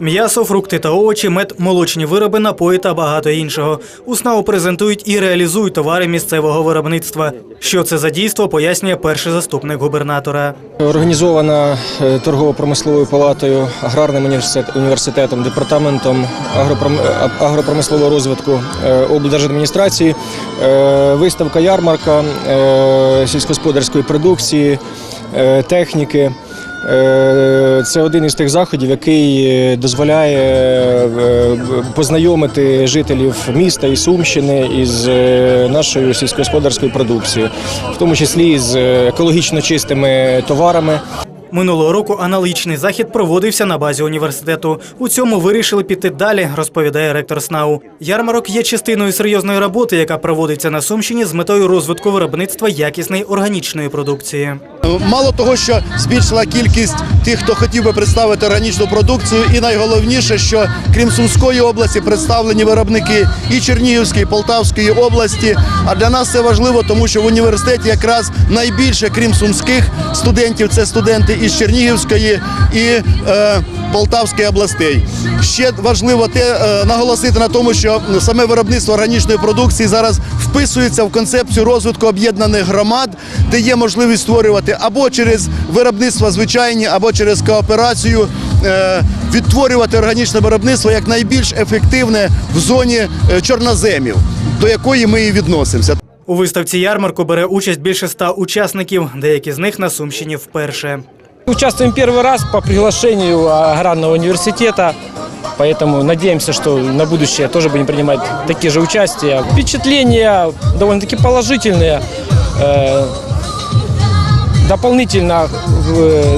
М'ясо, фрукти та овочі, мед, молочні вироби, напої та багато іншого. У СНАУ презентують і реалізують товари місцевого виробництва. Що це за дійство, пояснює перший заступник губернатора. Організована е, торгово-промисловою палатою, аграрним університет- університетом, департаментом е, агропромислового розвитку е, облдержадміністрації, виставка ярмарка сільськогосподарської продукції, техніки. Е, Це один із тих заходів, який е, дозволяє е, познайомити жителів міста і Сумщини із нашою сільськогосподарською продукцією, в тому числі з екологічно чистими товарами. Минулого року аналогічний захід проводився на базі університету. У цьому вирішили піти далі, розповідає ректор СНАУ. Ярмарок є частиною серйозної роботи, яка проводиться на Сумщині з метою розвитку виробництва якісної органічної продукції. Мало того, що збільшила кількість тих, хто хотів би представити органічну продукцію, і найголовніше, що крім Сумської області представлені виробники і Чернігівської, і Полтавської області. А для нас це важливо, тому що в університеті якраз найбільше, крім сумських студентів, це студенти із Чернігівської і е, Полтавської областей. Ще важливо те е, наголосити на тому, що саме виробництво органічної продукції зараз вписується в концепцію розвитку об'єднаних громад, де є можливість створювати або через виробництво звичайні, або через кооперацію. е, Відтворювати органічне виробництво як найбільш ефективне в зоні е, чорноземів, до якої ми і відносимося. У виставці ярмарку бере участь більше ста учасників, деякі з них на Сумщині вперше. Участвуем первый раз по приглашению аграрного университета, поэтому надеемся, что на будущее тоже будем принимать такие же участия. Впечатления довольно-таки положительные. Дополнительно,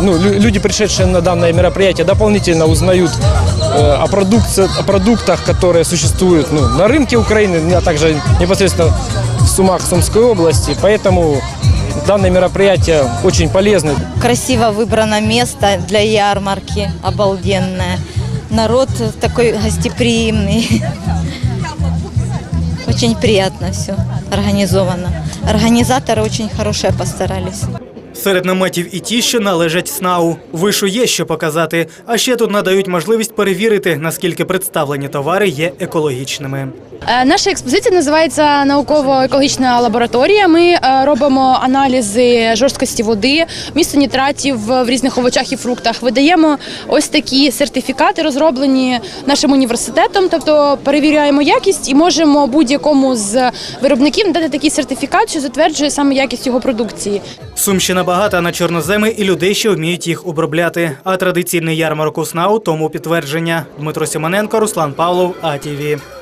ну, лю- люди, пришедшие на данное мероприятие, дополнительно узнают э, о, продукции, о продуктах, которые существуют ну, на рынке Украины, а также непосредственно в Сумах Сумской области. Поэтому данное мероприятие очень полезно. Красиво выбрано место для ярмарки, обалденное. Народ такой гостеприимный. Очень приятно все организовано. Организаторы очень хорошие постарались. Серед наметів і ті, що належать СНАУ. Вишу є що показати. А ще тут надають можливість перевірити, наскільки представлені товари є екологічними. Е, Наша експозиція називається науково-екологічна лабораторія. Ми е, робимо аналізи жорсткості води, місту нітратів в різних овочах і фруктах. Видаємо ось такі сертифікати, розроблені нашим університетом. Тобто перевіряємо якість і можемо будь-якому з виробників надати такий сертифікат, що затверджує саме якість його продукції. Сумщина багата на чорноземи і людей, що вміють їх обробляти. А традиційний ярмарок у СНАУ тому підтвердження. Дмитро Сімоненко, Руслан Павлов, АТВ.